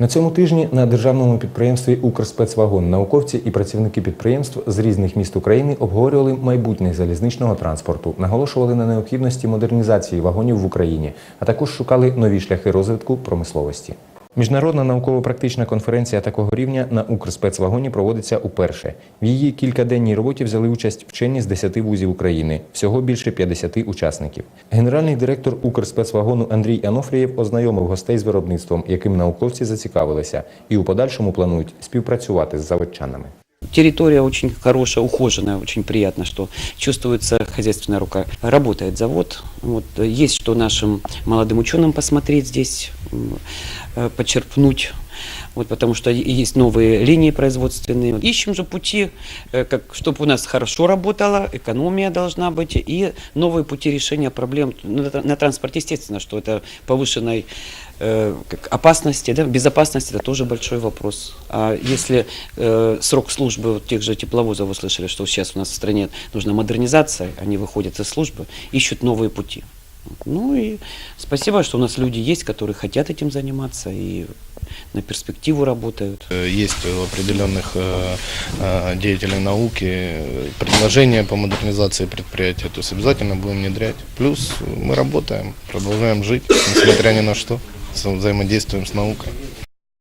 На цьому тижні на державному підприємстві Укрспецвагон науковці і працівники підприємств з різних міст України обговорювали майбутнє залізничного транспорту, наголошували на необхідності модернізації вагонів в Україні, а також шукали нові шляхи розвитку промисловості. Міжнародна науково-практична конференція такого рівня на Укрспецвагоні проводиться уперше. В її кількаденній роботі взяли участь вчені з 10 вузів України, всього більше 50 учасників. Генеральний директор Укрспецвагону Андрій Анофрієв ознайомив гостей з виробництвом, яким науковці зацікавилися, і у подальшому планують співпрацювати з заводчанами. Территория очень хорошая, ухоженная, очень приятно, что чувствуется хозяйственная рука. Работает завод. Вот, э, есть что нашим молодым ученым посмотреть здесь, э, почерпнуть. Вот, потому что есть новые линии производственные. Ищем же пути, э, как, чтобы у нас хорошо работала, экономия должна быть, и новые пути решения проблем. На, транспорте, естественно, что это повышенной э, опасности, да, безопасности это тоже большой вопрос. А если э, срок службы вот тех же тепловозов, вы слышали, что сейчас у нас в стране нужна модернизация, они выходят из службы, ищут новые пути. Ну и спасибо, что у нас люди есть, которые хотят этим заниматься и на перспективу работают. Э, Есть у определенных э, э, деятелей науки предложения по модернизации предприятия, то есть обязательно будем внедрять. Плюс мы работаем, продолжаем жить, несмотря ни на что, взаимодействуем с наукой.